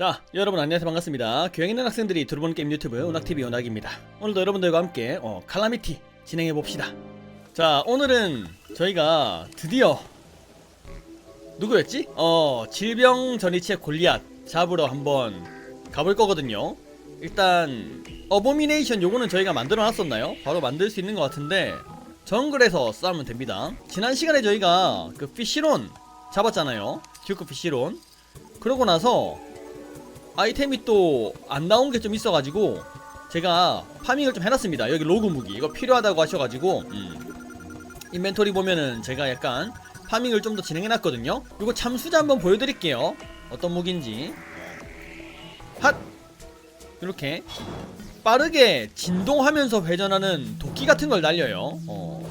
자 여러분 안녕하세요. 반갑습니다. 교양 있는 학생들이 들어보는 게임 유튜브 은학TV 은학입니다. 오늘도 여러분들과 함께 어, 칼라미티 진행해봅시다. 자 오늘은 저희가 드디어 누구였지? 어 질병 전이체 골리앗 잡으러 한번 가볼 거거든요. 일단 어보미네이션 요거는 저희가 만들어 놨었나요? 바로 만들 수 있는 것 같은데 정글에서 싸우면 됩니다. 지난 시간에 저희가 그 피시론 잡았잖아요. 듀크 피시론. 그러고 나서 아이템이 또 안 나온 게 좀 있어가지고 제가 파밍을 좀 해놨습니다. 여기 로그 무기 이거 필요하다고 하셔가지고 음. 인벤토리 보면은 제가 약간 파밍을 좀 더 진행해놨거든요. 이거 참수자 한번 보여드릴게요. 어떤 무기인지 핫 이렇게 빠르게 진동하면서 회전하는 도끼 같은 걸 날려요. 어.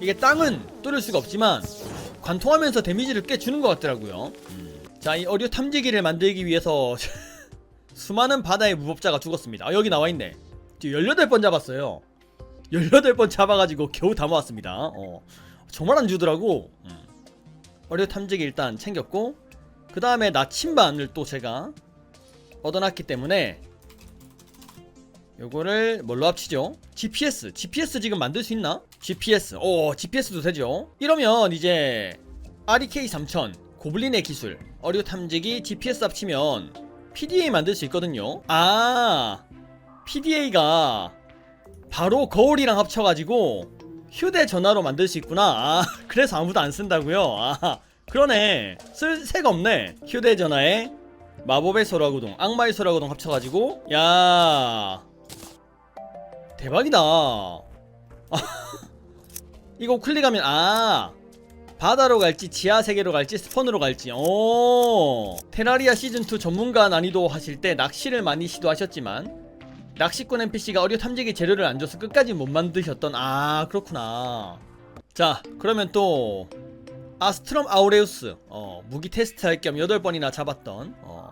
이게 땅은 뚫을 수가 없지만 관통하면서 데미지를 꽤 주는 것 같더라고요. 음. 자, 이 어류 탐지기를 만들기 위해서 수많은 바다의 무법자가 죽었습니다. 아, 여기 나와 있네. 지금 18번 잡았어요. 18번 잡아가지고 겨우 다 모았습니다. 어. 정말 안 주더라고. 음. 어류 탐지기 일단 챙겼고, 그 다음에 나침반을 또 제가 얻어놨기 때문에 요거를 뭘로 합치죠? GPS. GPS 지금 만들 수 있나? GPS. 오, GPS도 되죠. 이러면 이제 REK 3000 고블린의 기술 어류 탐지기 GPS 합치면 PDA 만들 수 있거든요. 아, PDA가 바로 거울이랑 합쳐가지고 휴대전화로 만들 수 있구나. 아, 그래서 아무도 안 쓴다고요. 아, 그러네. 쓸 새가 없네. 휴대전화에 마법의 소라구동, 악마의 소라구동 합쳐가지고 야 대박이다. 이거 클릭하면 아 바다로 갈지 지하 세계로 갈지 스폰으로 갈지. 오. 테라리아 시즌2 전문가 난이도 하실 때 낚시를 많이 시도하셨지만 낚시꾼 NPC가 어류 탐지기 재료를 안 줘서 끝까지 못 만드셨던 아 그렇구나. 자 그러면 또 아스트롬 아우레우스 어, 무기 테스트 할 겸 8번이나 잡았던 어,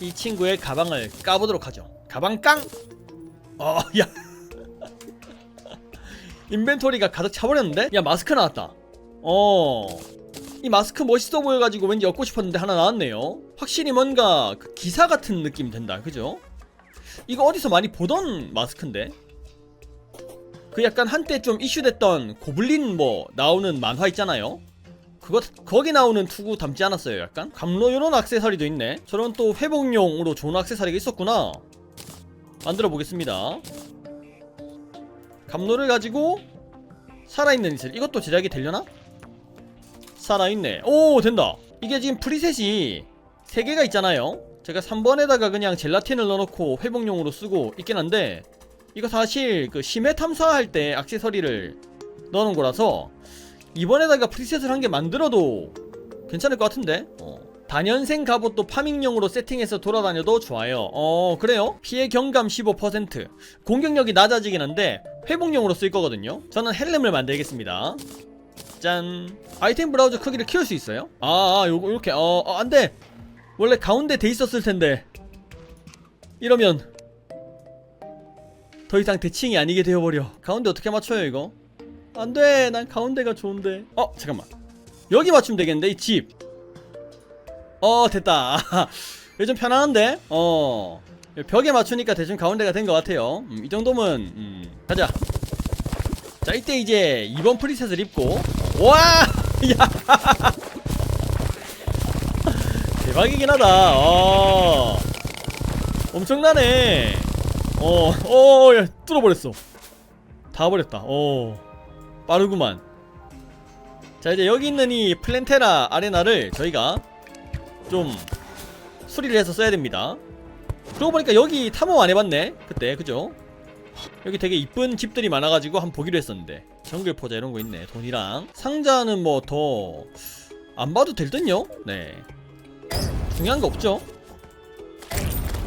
이 친구의 가방을 까보도록 하죠. 가방 깡! 어야. 인벤토리가 가득 차버렸는데? 야 마스크 나왔다 어. 이 마스크 멋있어 보여가지고 왠지 얻고 싶었는데 하나 나왔네요. 확실히 뭔가 그 기사 같은 느낌 든다. 그죠? 이거 어디서 많이 보던 마스크인데? 그 약간 한때 좀 이슈됐던 고블린 뭐 나오는 만화 있잖아요? 그거 거기 나오는 투구 닮지 않았어요 약간? 감로 요런 악세사리도 있네 저런 또 회복용으로 좋은 악세사리가 있었구나 만들어 보겠습니다 감로를 가지고 살아있는 이슬 이것도 제작이 되려나? 살아있네. 오 된다. 이게 지금 프리셋이 3개가 있잖아요. 제가 3번에다가 그냥 젤라틴을 넣어놓고 회복용으로 쓰고 있긴 한데 이거 사실 그 심해 탐사할 때 악세서리를 넣어놓은 거라서 이번에다가 프리셋을 한 개 만들어도 괜찮을 것 같은데? 어. 단연생 갑옷도 파밍용으로 세팅해서 돌아다녀도 좋아요. 어 그래요? 피해 경감 15% 공격력이 낮아지긴 한데 회복용으로 쓸 거거든요. 저는 헬름을 만들겠습니다 짠. 아이템 브라우저 크기를 키울 수 있어요? 아, 아 요거 요렇게. 어, 어 안돼. 원래 가운데 돼 있었을 텐데. 이러면 더 이상 대칭이 아니게 되어버려. 가운데 어떻게 맞춰요 이거? 안돼. 난 가운데가 좋은데. 어 잠깐만. 여기 맞추면 되겠는데 이 집 어 됐다. 요즘 편안한데? 어. 벽에 맞추니까 대충 가운데가 된 것 같아요. 음, 이 정도면 음, 가자 자 이때 이제 2번 프리셋을 입고 와! 야! 대박이긴 하다. 어. 엄청나네. 어, 어, 야, 뚫어버렸어. 다 버렸다. 어. 빠르구만. 자, 이제 여기 있는 이 플랜테라 아레나를 저희가 좀 수리를 해서 써야 됩니다. 그러고 보니까 여기 탐험 안 해봤네. 그때, 그죠? 여기 되게 이쁜 집들이 많아가지고 한번 보기로 했었는데 정글 포자 이런 거 있네 돈이랑 상자는 뭐 더 안 봐도 될 듯요? 네 중요한 거 없죠?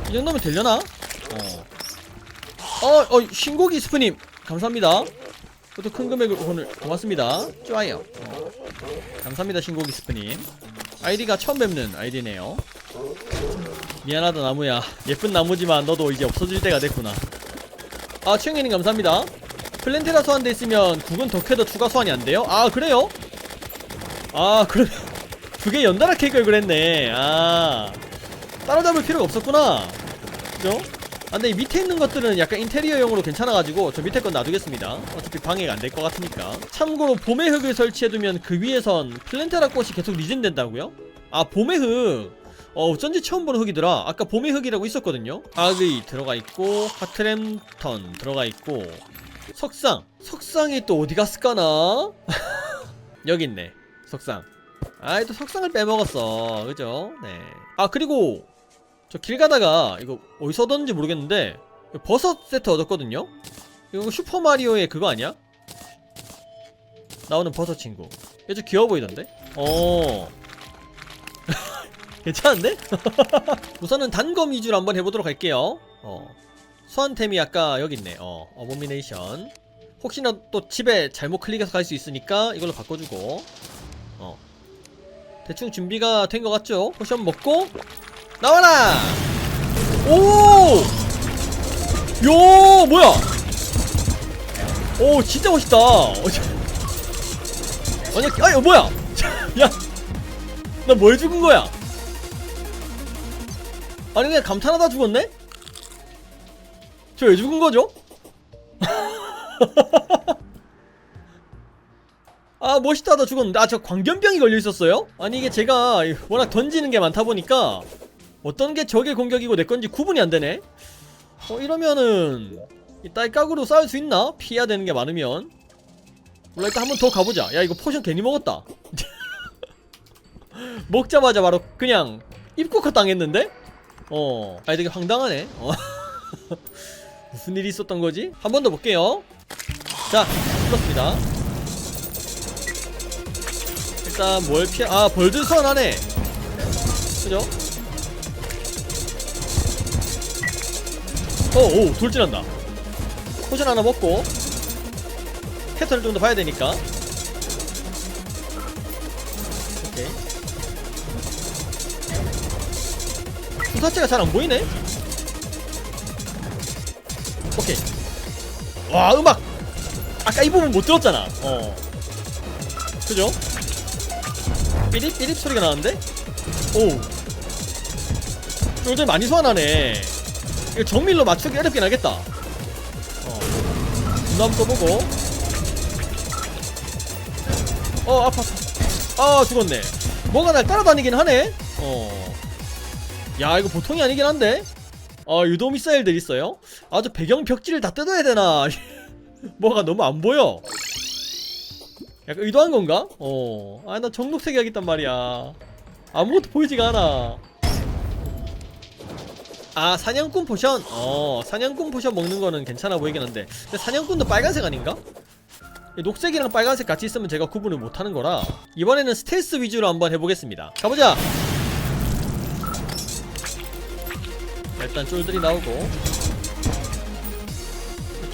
이 정도면 되려나? 어. 어, 어 신고기 스프님 감사합니다 그것도 큰 금액을 오늘 고맙습니다 좋아요 어. 감사합니다 신고기 스프님 아이디가 처음 뵙는 아이디네요 미안하다 나무야 예쁜 나무지만 너도 이제 없어질 때가 됐구나 아 최영현님 감사합니다 플랜테라 소환돼 있으면 국은 덕해도 추가 소환이 안 돼요? 아 그래요? 아 그럼 두개 연달아 캘걸 그랬네 아 따라잡을 필요가 없었구나 그죠? 아 근데 이 밑에 있는 것들은 약간 인테리어용으로 괜찮아가지고 저 밑에 건 놔두겠습니다 어차피 방해가 안 될 것 같으니까 참고로 봄의 흙을 설치해두면 그 위에선 플랜테라 꽃이 계속 리젠된다고요? 아 봄의 흙 어, 어쩐지 처음 보는 흙이더라. 아까 봄의 흙이라고 있었거든요. 악의 들어가 있고, 하트램턴 들어가 있고, 석상. 석상이 또 어디 갔을까나? 여기 있네. 석상. 아이, 또 석상을 빼먹었어. 그죠? 네. 아, 그리고, 저 길 가다가, 이거 어디서 얻었는지 모르겠는데, 버섯 세트 얻었거든요? 이거 슈퍼마리오의 그거 아니야? 나오는 버섯 친구. 얘 좀 귀여워 보이던데? 어. 괜찮은데? 우선은 단검 위주로 한번 해보도록 할게요. 어. 소환템이 아까 여기 있네. 어, 어보미네이션. 혹시나 또 집에 잘못 클릭해서 갈 수 있으니까 이걸로 바꿔주고. 어. 대충 준비가 된 것 같죠? 포션 먹고 나와라! 오! 요 뭐야? 오 진짜 멋있다. 어, 저- 아니 아니 어, 뭐야? 야, 나 뭘 죽은 거야? 아니 그냥 감탄하다 죽었네? 저 왜 죽은 거죠? 아 멋있다 하다 죽었는데 아 저 광견병이 걸려 있었어요? 아니 이게 제가 워낙 던지는 게 많다 보니까 어떤 게 적의 공격이고 내 건지 구분이 안 되네. 어 이러면은 이 딸깍으로 싸울 수 있나? 피해야 되는 게 많으면 몰라 일단 한 번 더 가보자. 야 이거 포션 괜히 먹었다. 먹자마자 바로 그냥 입국화 당했는데? 어, 아 되게 황당하네. 어. 무슨 일이 있었던 거지? 한 번 더 볼게요. 자, 풀었습니다. 일단 뭘 피해? 아, 벌들 소환하네. 그죠? 어, 오, 돌진한다. 포션 하나 먹고 패턴을 좀 더 봐야 되니까. 부사체가 잘 안 보이네? 오케이. 와, 음악! 아까 이 부분 못 들었잖아. 어. 그죠? 삐립 삐립 소리가 나는데? 오. 쫄들 많이 소환하네. 이거 정밀로 맞추기 어렵긴 하겠다. 어. 눈 한번 떠보고. 어, 아파. 아, 죽었네. 뭐가 날 따라다니긴 하네? 어. 야 이거 보통이 아니긴 한데. 아 유도 미사일들 있어요? 아주 배경 벽지를 다 뜯어야 되나? 뭐가 너무 안 보여. 약간 의도한 건가? 어아 나 정록색 해야겠단 말이야. 아무것도 보이지가 않아. 아 사냥꾼 포션? 어 사냥꾼 포션 먹는 거는 괜찮아 보이긴 한데. 근데 사냥꾼도 빨간색 아닌가? 이 녹색이랑 빨간색 같이 있으면 제가 구분을 못하는 거라. 이번에는 스텔스 위주로 한번 해보겠습니다. 가보자 일단 쫄들이 나오고.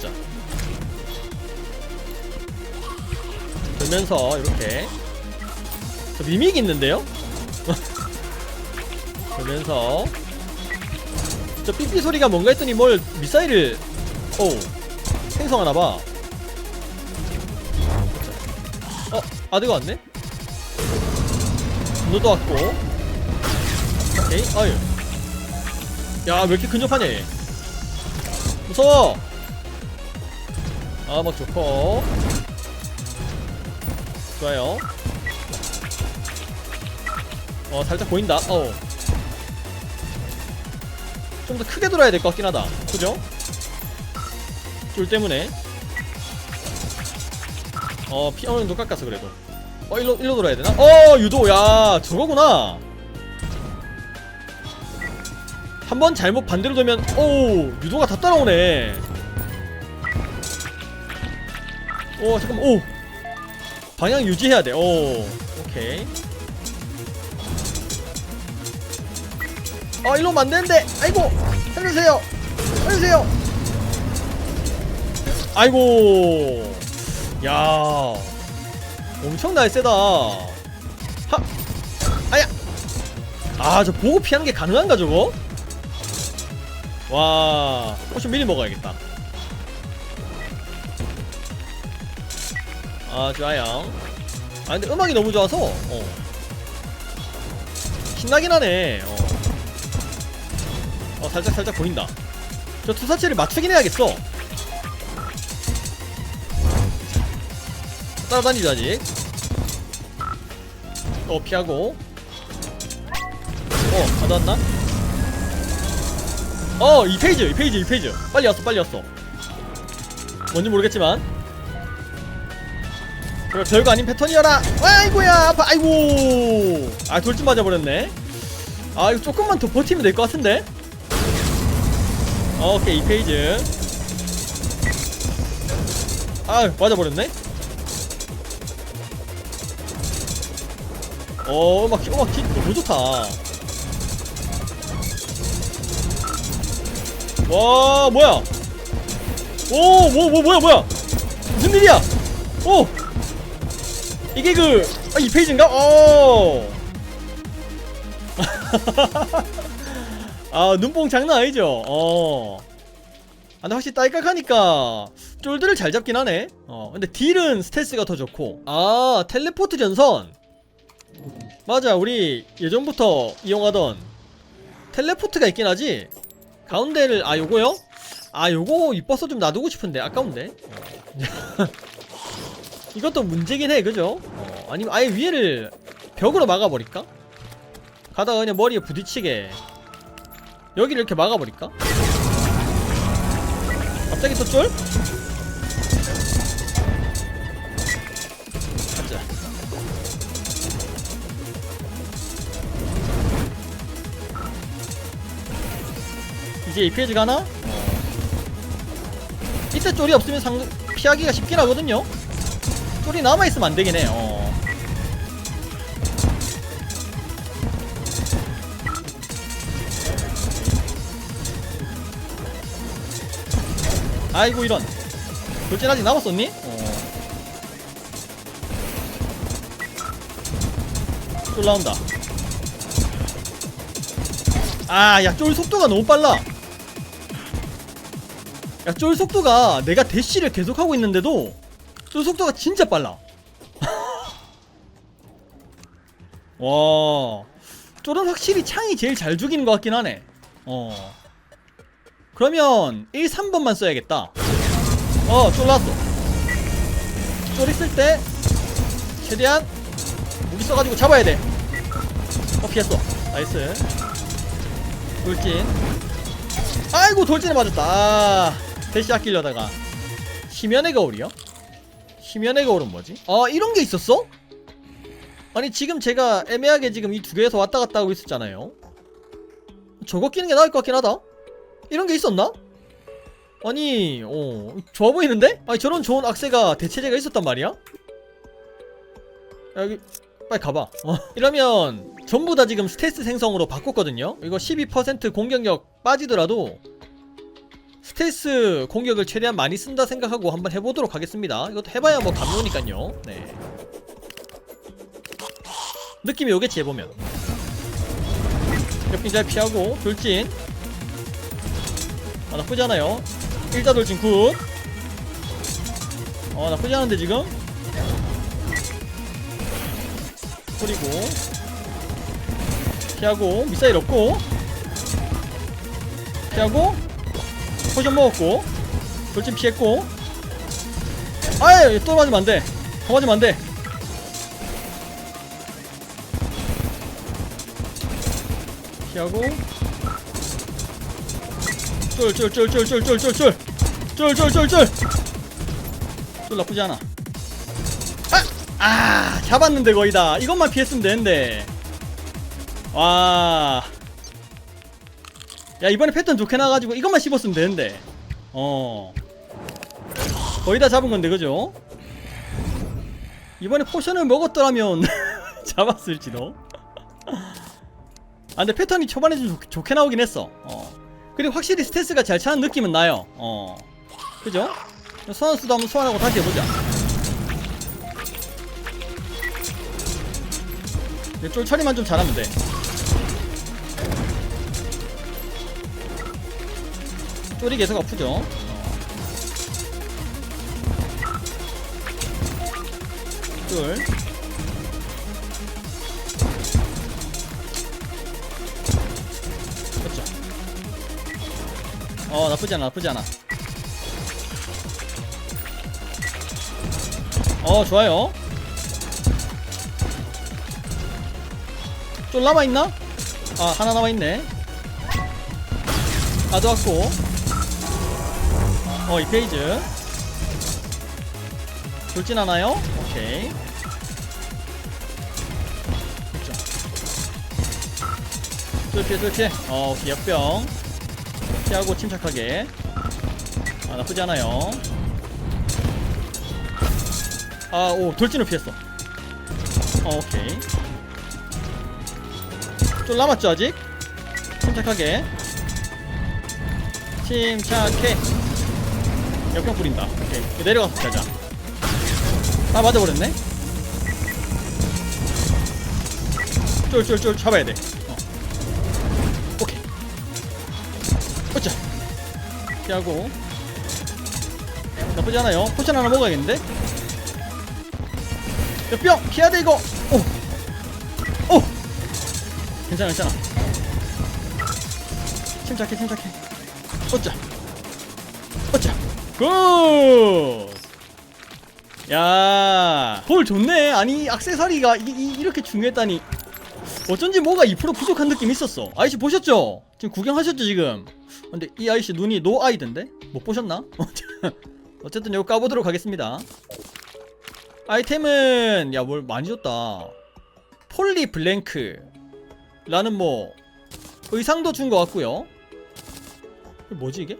자. 돌면서 이렇게. 저 미믹이 있는데요? 돌면서. 저 삐삐 소리가 뭔가 했더니 뭘 미사일을 오 생성하나봐. 어 아드가 왔네? 너도 왔고. 오케이 아유 야, 왜 이렇게 근접하냐, 얘. 무서워! 아, 막 좋고. 좋아요. 어, 살짝 보인다. 어. 좀더 크게 돌아야 될 것 같긴 하다. 그죠? 쫄 때문에. 어, 피 어느 정도 깎았어, 그래도. 어, 일로, 일로 돌아야 되나? 어, 유도, 야, 저거구나. 한 번 잘못 반대로 되면 오 유도가 다 따라오네. 오 잠깐만 오. 방향 유지해야 돼오 오케이. 아 일로 오면 안 되는데. 아이고 살려주세요. 살려주세요. 아이고. 야 엄청나게 세다. 하 아야. 아 저 보고 피하는 게 가능한가 저거? 와 포션 미리 먹어야겠다 아 좋아요 아 근데 음악이 너무 좋아서 어. 신나긴 하네 어. 어 살짝 살짝 보인다 저 투사체를 맞추긴 해야겠어 따라다니죠 아직 어 피하고 어 가져왔나? 어 2페이지 2페이지 2페이지. 빨리 왔어 빨리 왔어. 뭔지 모르겠지만. 그래 별거 아닌 패턴이어라. 아이고야 아파 아이고. 아 돌진 맞아버렸네. 아 이거 조금만 더 버티면 될 것 같은데? 어, 오케이 2페이지. 아 맞아버렸네. 어 음악 음악 키 너무 좋다 와 뭐야 오 뭐 뭐 뭐야 뭐야 무슨 일이야 오 이게 그 아, 2페이지인가? 어. 아 눈뽕 장난 아니죠? 어. 아, 근데 확실히 딸깍하니까 쫄들을 잘 잡긴 하네. 어. 근데 딜은 스텔스가 더 좋고. 아 텔레포트 전선. 맞아 우리 예전부터 이용하던 텔레포트가 있긴 하지. 가운데를 아 요거요? 아 요거 이뻐서 좀 놔두고 싶은데 아까운데. 어. 이것도 문제긴 해 그죠? 어, 아니면 아예 위에를 벽으로 막아버릴까? 가다가 그냥 머리에 부딪히게 여기를 이렇게 막아버릴까? 갑자기 또 쫄? 이제 이 페이지 가나? 어. 이때 쫄이 없으면 상 피하기가 쉽긴 하거든요 쫄이 남아있으면 안되긴 해 어. 아이고 이런 돌진 아직 남았었니? 어. 쫄 나온다 아야 쫄 속도가 너무 빨라 야 쫄 속도가 내가 대시를 계속하고 있는데도 쫄 속도가 진짜 빨라. 와 쫄은 확실히 창이 제일 잘 죽이는 것 같긴 하네. 어. 그러면 1, 3번만 써야겠다. 어, 쫄 나왔어. 쫄 있을 때 최대한 무기 써가지고 잡아야 돼. 어, 피했어. 나이스. 돌진. 아이고 돌진에 맞았다. 아, 대시 아끼려다가 심연의 거울이요? 심연의 거울은 뭐지? 아 이런 게 있었어? 아니 지금 제가 애매하게 지금 이 두 개에서 왔다 갔다 하고 있었잖아요 저거 끼는 게 나을 것 같긴 하다 이런 게 있었나? 아니, 어, 좋아 보이는데? 아니, 저런 좋은 악세가 대체제가 있었단 말이야? 여기, 빨리 가봐. 어. 이러면, 전부 다 지금 스테이스 생성으로 바꿨거든요? 이거 12% 공격력 빠지더라도, 스테이스 공격을 최대한 많이 쓴다 생각하고 한번 해보도록 하겠습니다. 이것도 해봐야 뭐 감노니까요. 네. 느낌이 오겠지, 해보면. 옆빙 잘 피하고, 돌진. 아 나쁘지 않아요 일자 돌진 굿 어, 나쁘지 않은데 지금? 뿌리고 피하고 미사일 없고 피하고 포션 먹었고 돌진 피했고. 아예 또 맞으면 안돼. 더 맞으면 안돼. 피하고. 쫄쫄쫄쫄쫄쫄쫄쫄 쫄쫄쫄쫄쫄. 쫄 나쁘지 않아. 아! 아 잡았는데 거의 다. 이것만 피했으면 되는데. 와 야 이번에 패턴 좋게 나가지고 이것만 씹었으면 되는데 어 거의 다 잡은 건데 그죠? 이번에 포션을 먹었더라면 잡았을지도 아 근데 패턴이 초반에 좀 좋, 좋게 나오긴 했어 어 그리고 확실히 스탠스가 잘 차는 느낌은 나요. 어. 그죠? 소환수도 한번 소환하고 다시 해보자. 이제 쫄 처리만 좀 잘하면 돼. 쫄이 계속 아프죠? 어. 쫄. 그렇죠. 어 나쁘지 않아 나쁘지 않아 어 좋아요 좀 남아있나? 아 하나 남아있네 가져왔고 어 이 페이지. 돌진 하나요? 오케이. 뚫피해 뚫피해 어 오케이. 역병. 피하고 침착하게. 아 나쁘지 않아요. 아 오 돌진을 피했어. 어 오케이. 좀 남았죠 아직? 침착하게. 침착해 역병 뿌린다. 오케이. 내려가서 가자. 아 맞아버렸네? 쫄쫄쫄 잡아야 돼. 어. 오케이. 어짜 피하고. 나쁘지 않아요. 포션 하나 먹어야겠는데? 뼈 피해야 돼 이거! 오 오! 괜찮아 괜찮아. 침착해 침착해. 어짜 굿 야, 볼 좋네. 아니, 악세사리가 이, 이, 이 렇게 중요했다니. 어쩐지 뭐가 2% 부족한 느낌이 있었어. 아이씨 보셨죠? 지금 구경하셨죠, 지금? 근데 이 아이씨 눈이 노 아이던데? 못 보셨나? 어쨌든 이거 까보도록 하겠습니다. 아이템은, 야, 뭘 많이 줬다. 폴리 블랭크. 라는 뭐, 의상도 준 것 같고요 뭐지, 이게?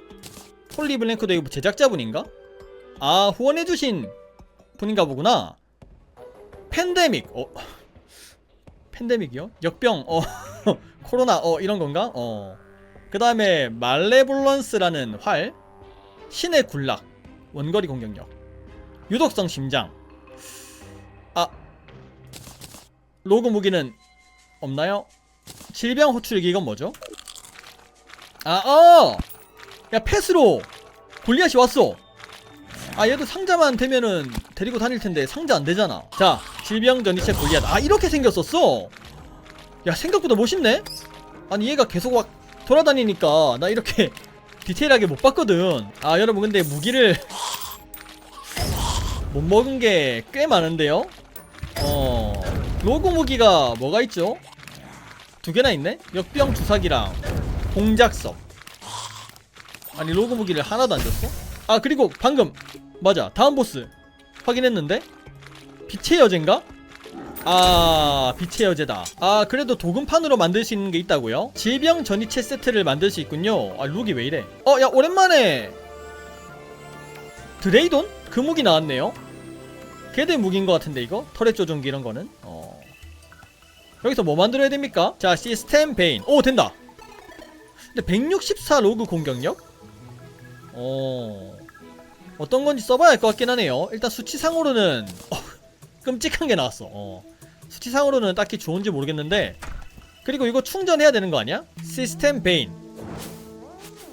폴리 블랭크도 이거 뭐 제작자분인가? 아, 후원해주신 분인가 보구나. 팬데믹. 어. 팬데믹이요? 역병. 어. 코로나. 어, 이런 건가? 어. 그 다음에 말레볼런스라는 활. 신의 굴락. 원거리 공격력. 유독성 심장. 아. 로그 무기는 없나요? 질병 호출기 이건 뭐죠? 아, 어! 야, 패스로 골리앗이 왔어. 아 얘도 상자만 되면은 데리고 다닐 텐데 상자 안 되잖아. 자 질병 전 이체 골리앗. 아 이렇게 생겼었어. 야 생각보다 멋있네. 아니 얘가 계속 막 돌아다니니까 나 이렇게 디테일하게 못 봤거든. 아 여러분 근데 무기를 못 먹은 게 꽤 많은데요. 어 로고 무기가 뭐가 있죠? 두 개나 있네. 역병 주사기랑 공작석. 아니 로고 무기를 하나도 안 줬어? 아 그리고 방금 맞아 다음 보스 확인했는데 빛의 여제인가? 아 빛의 여제다 아 그래도 도금판으로 만들 수 있는 게 있다고요? 질병 전이체 세트를 만들 수 있군요 아 룩이 왜 이래 어 야 오랜만에 드레이돈? 그 무기 나왔네요 걔들 무기인 것 같은데 이거? 터렛 조종기 이런 거는 어 여기서 뭐 만들어야 됩니까? 자 시스템 베인 오 된다 근데 164 로그 공격력? 어 어떤 건지 써봐야 할 것 같긴 하네요. 일단 수치상으로는 어, 끔찍한 게 나왔어. 어. 수치상으로는 딱히 좋은지 모르겠는데 그리고 이거 충전해야 되는 거 아니야? 시스템 베인.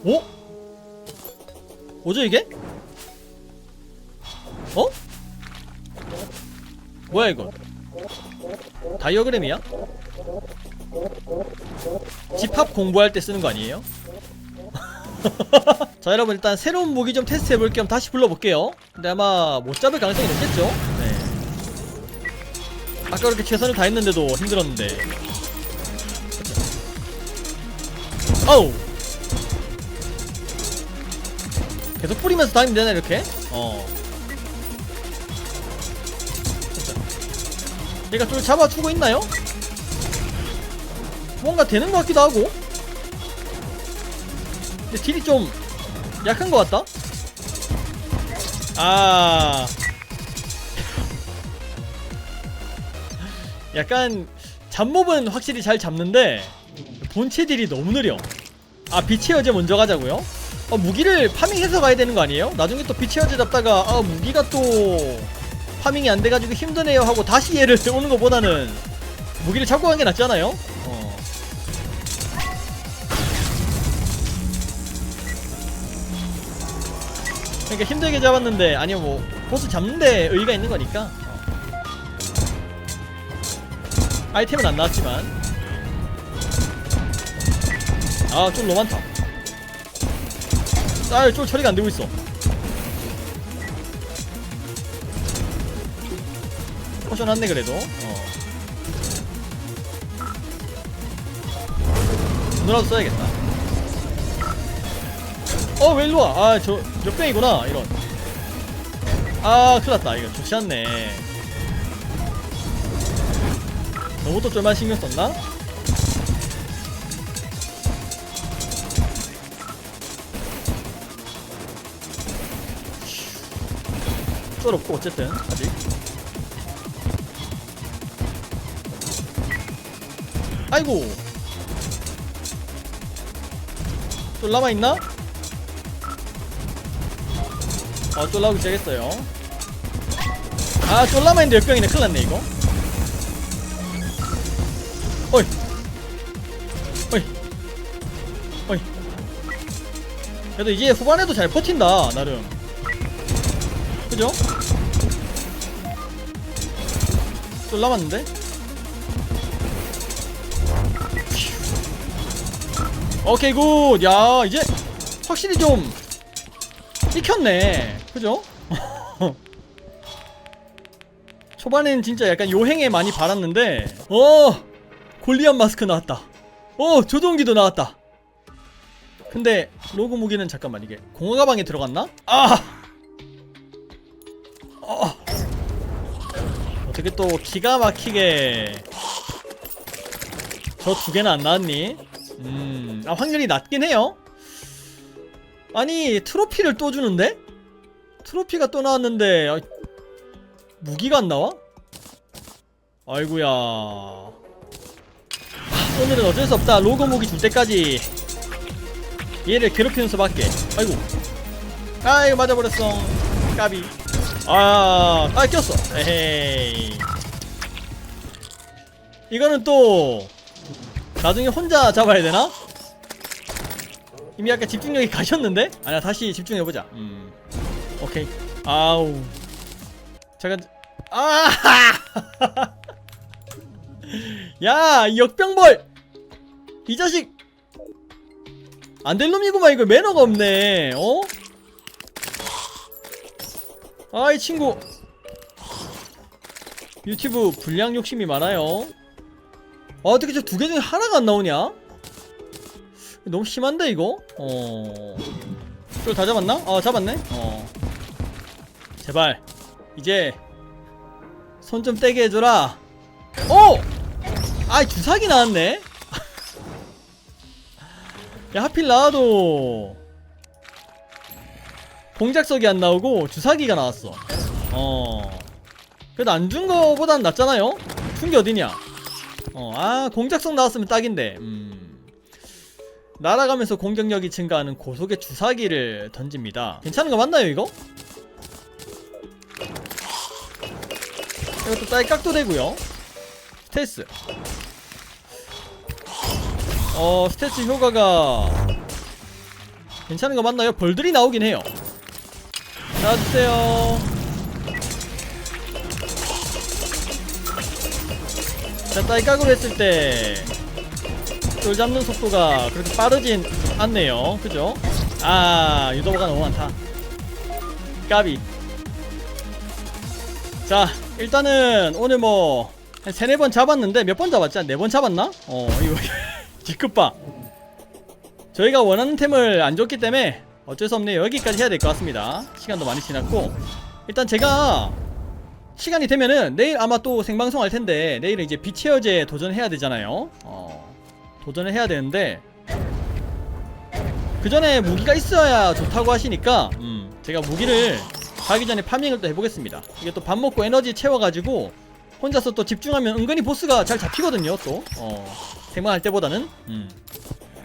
오? 뭐죠 이게? 어? 뭐야 이거? 다이어그램이야? 집합 공부할 때 쓰는 거 아니에요? 자 여러분 일단 새로운 무기 좀 테스트 해볼 겸 다시 불러볼게요 근데 아마 못 잡을 가능성이 높겠죠? 네 아까 그렇게 최선을 다했는데도 힘들었는데 어우 계속 뿌리면서 다니면 되나 이렇게? 어 얘가 좀 잡아주고 있나요? 뭔가 되는 것 같기도 하고 근데 딜이 좀 약한 것 같다? 아 약간 잡몹은 확실히 잘 잡는데 본체 딜이 너무 느려 아 빛의 여제 먼저 가자고요? 아, 무기를 파밍해서 가야 되는 거 아니에요? 나중에 또 빛의 여제 잡다가 아 무기가 또 파밍이 안 돼가지고 힘드네요 하고 다시 얘를 오는 것보다는 무기를 잡고 가는 게 낫잖아요? 그러니까 힘들게 잡았는데 아니요 뭐 보스 잡는데 의의가 있는 거니까. 어. 아이템은 안 나왔지만. 아좀 많다. 아쫄 처리가 안 되고 있어. 포션 왔네 그래도. 어. 누나도 써야겠다 어 왜 일로와? 아 저 역병이구나 이런. 아 큰일 났다. 이거 좋지 않네. 너무 또 쫄만 신경 썼나? 쫄 없고 어쨌든 아직. 아이고. 쫄 남아있나? 아, 쫄 나오기 시작했어요. 아, 쫄 남아있는데 역병이네. 큰일 났네, 이거. 어이. 어이. 어이. 그래도 이제 후반에도 잘 버틴다, 나름. 그죠? 쫄 남았는데? 오케이, 굿. 야, 이제 확실히 좀 익혔네. 그죠? 초반엔 진짜 약간 요행에 많이 발았는데 어 골리앗 마스크 나왔다 어 조종기도 나왔다 근데 로그 무기는 잠깐만 이게 공허 가방에 들어갔나? 아! 어. 어떻게 또 기가 막히게 저 두 개나 안 나왔니? 음, 아 확률이 낮긴 해요 아니 트로피를 또 주는데? 트로피가 또 나왔는데 아, 무기가 안 나와? 아이구야. 아, 오늘은 어쩔 수 없다. 로고 무기 줄 때까지 얘를 괴롭히는 수밖에. 아이고. 아이고 맞아버렸어. 까비. 아, 아 꼈어. 에헤이. 이거는 또 나중에 혼자 잡아야 되나? 이미 약간 집중력이 가셨는데? 아니야 다시 집중해보자. 음 오케이 아우 잠깐 아! 야, 이 역병벌! 이 자식! 안 될 놈이구만, 이거 매너가 없네, 어? 아, 이 친구. 유튜브 불량 욕심이 많아요. 아, 어떻게 저 두 개 중에 하나가 안 나오냐? 너무 심한데, 이거? 어. 이걸 다 잡았나? 어, 잡았네? 어. 제발. 이제 손 좀 떼게 해줘라. 오! 아이 주사기 나왔네. 야 하필 나와도 공작석이 안 나오고 주사기가 나왔어. 어. 그래도 안 준 거보단 낫잖아요. 준 게 어디냐? 어, 아 공작석 나왔으면 딱인데. 음. 날아가면서 공격력이 증가하는 고속의 주사기를 던집니다. 괜찮은 거 맞나요 이거? 이것도 딸깍도 되고요. 스테이스. 어 스테이스 효과가 괜찮은 거 맞나요? 벌들이 나오긴 해요. 나와주세요. 자 딸깍으로 했을 때쫄 잡는 속도가 그렇게 빠르진 않네요. 그죠? 아 유도가 너무 많다. 까비. 자 일단은 오늘 뭐 한 세네 번 잡았는데 몇 번 잡았지? 한 네 번 잡았나? 어 이거 뒤끝봐 저희가 원하는 템을 안 줬기 때문에 어쩔 수 없네요 여기까지 해야 될 것 같습니다. 시간도 많이 지났고. 일단 제가 시간이 되면은 내일 아마 또 생방송 할 텐데 내일은 이제 비체어제 도전해야 되잖아요. 어 도전을 해야 되는데 그 전에 무기가 있어야 좋다고 하시니까 음 제가 무기를 가기 전에 파밍을 또 해보겠습니다. 이게 또 밥 먹고 에너지 채워가지고 혼자서 또 집중하면 은근히 보스가 잘 잡히거든요. 또 어, 생방할 때보다는. 음.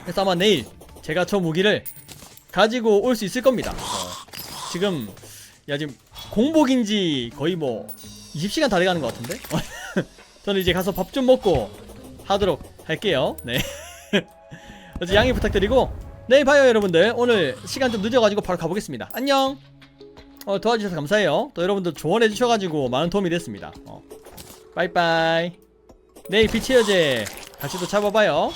그래서 아마 내일 제가 저 무기를 가지고 올 수 있을 겁니다. 어, 지금 야 지금 공복인지 거의 뭐 20시간 다 돼가는 것 같은데. 저는 이제 가서 밥 좀 먹고 하도록 할게요. 네. 그래서 양해 부탁드리고 내일 봐요 여러분들. 오늘 시간 좀 늦어가지고 바로 가보겠습니다. 안녕. 어, 도와주셔서 감사해요. 또 여러분들 조언해 주셔가지고 많은 도움이 됐습니다. 어. 빠이빠이. 내일 비치 여제 같이 또 잡아봐요.